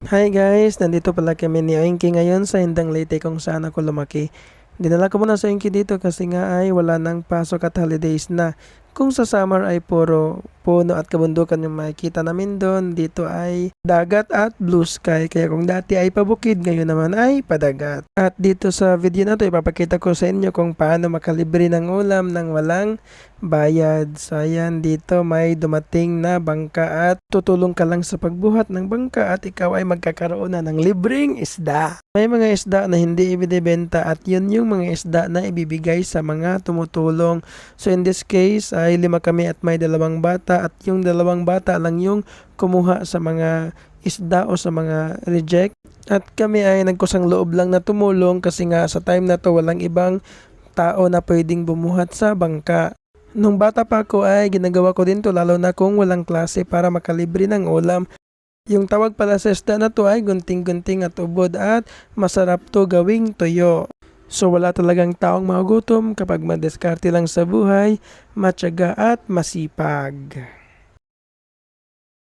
Hi guys! Nandito pala kami ni Oinky ngayon sa Indang Leyte kung saan ako lumaki. Dinala ko muna sa Oinky dito kasi nga ay wala nang pasok at holidays na. Kung sa summer ay puro puno at kabundukan yung makikita namin doon, dito ay dagat at blue sky. Kaya kung dati ay pabukid, ngayon naman ay padagat. At dito sa video na to, ipapakita ko sa inyo kung paano makalibre ng ulam ng walang bayad. So ayan, dito may dumating na bangka at tutulong ka lang sa pagbuhat ng bangka at ikaw ay magkakaroon na ng libreng isda. May mga isda na hindi ibinibenta at yun yung mga isda na ibibigay sa mga tumutulong. So in this case ay lima kami at may dalawang bata at yung dalawang bata lang yung kumuha sa mga isda o sa mga reject. At kami ay nagkusang loob lang na tumulong kasi nga sa time na to walang ibang tao na pwedeng bumuhat sa bangka. Nung bata pa ako ay ginagawa ko din to lalo na kung walang klase para makalibre ng ulam. Yung tawag pala sa isda na to ay gunting-gunting at ubod at masarap to gawing toyo. So wala talagang taong magugutom kapag madiskarte lang sa buhay, matyaga at masipag.